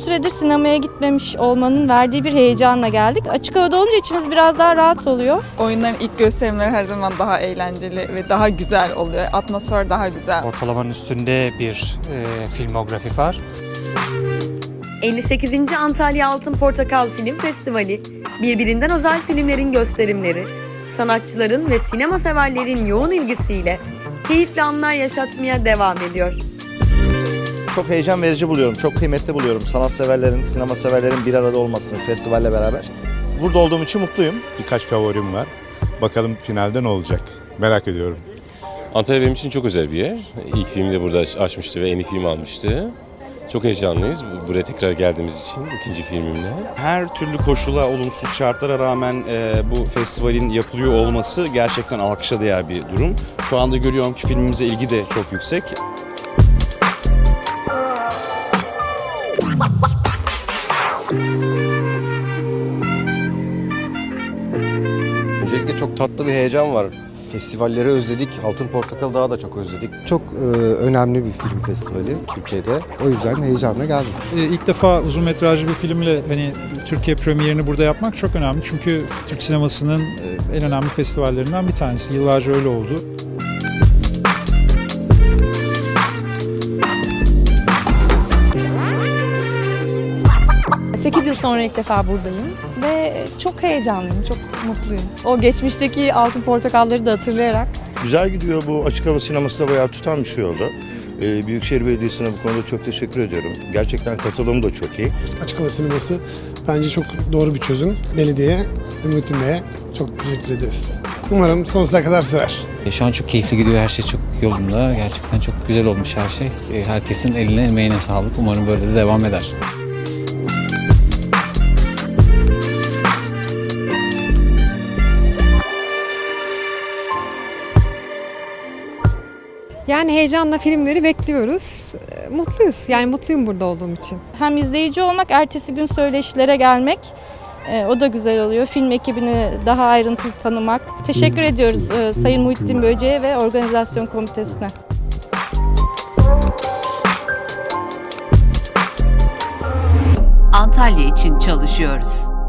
süredir sinemaya gitmemiş olmanın verdiği bir heyecanla geldik. Açık havada olunca içimiz biraz daha rahat oluyor. Oyunların ilk gösterimleri her zaman daha eğlenceli ve daha güzel oluyor. Atmosfer daha güzel. Ortalamanın üstünde bir e, filmografi var. 58. Antalya Altın Portakal Film Festivali, birbirinden özel filmlerin gösterimleri, sanatçıların ve sinema severlerin yoğun ilgisiyle keyifli anlar yaşatmaya devam ediyor. Çok heyecan verici buluyorum, çok kıymetli buluyorum. Sanatseverlerin, sinema severlerin bir arada olmasını festivalle beraber. Burada olduğum için mutluyum. Birkaç favorim var. Bakalım finalde ne olacak? Merak ediyorum. Antalya benim için çok özel bir yer. İlk filmi de burada aç- açmıştı ve en iyi film almıştı. Çok heyecanlıyız bu- buraya tekrar geldiğimiz için ikinci filmimle. Her türlü koşula, olumsuz şartlara rağmen e, bu festivalin yapılıyor olması gerçekten alkışa değer bir durum. Şu anda görüyorum ki filmimize ilgi de çok yüksek. Öncelikle çok tatlı bir heyecan var. Festivalleri özledik, Altın Portakal daha da çok özledik. Çok e, önemli bir film festivali Türkiye'de. O yüzden heyecanla geldim. Ee, İlk defa uzun metrajlı bir filmle hani Türkiye premierini burada yapmak çok önemli. Çünkü Türk sinemasının e, en önemli festivallerinden bir tanesi. Yıllarca öyle oldu. Sonra ilk defa buradayım ve çok heyecanlıyım, çok mutluyum. O geçmişteki altın portakalları da hatırlayarak Güzel gidiyor bu açık hava sineması da bayağı tutan bir şey oldu. Ee, Büyükşehir Belediyesi'ne bu konuda çok teşekkür ediyorum. Gerçekten katılım da çok iyi. Açık hava sineması bence çok doğru bir çözüm. Belediye ve Muhittin Bey'e çok teşekkür ederiz. Umarım sonsuza kadar sürer. E, Şu an çok keyifli gidiyor, her şey çok yolunda. Gerçekten çok güzel olmuş her şey. E, Herkesin eline, emeğine sağlık. Umarım böyle de devam eder. Yani heyecanla filmleri bekliyoruz. Ee, Mutluyuz. Yani mutluyum burada olduğum için. Hem izleyici olmak, ertesi gün söyleşilere gelmek e, o da güzel oluyor. Film ekibini daha ayrıntılı tanımak. Teşekkür ediyoruz e, Sayın Muhittin Böce'ye ve organizasyon komitesine. Antalya için çalışıyoruz.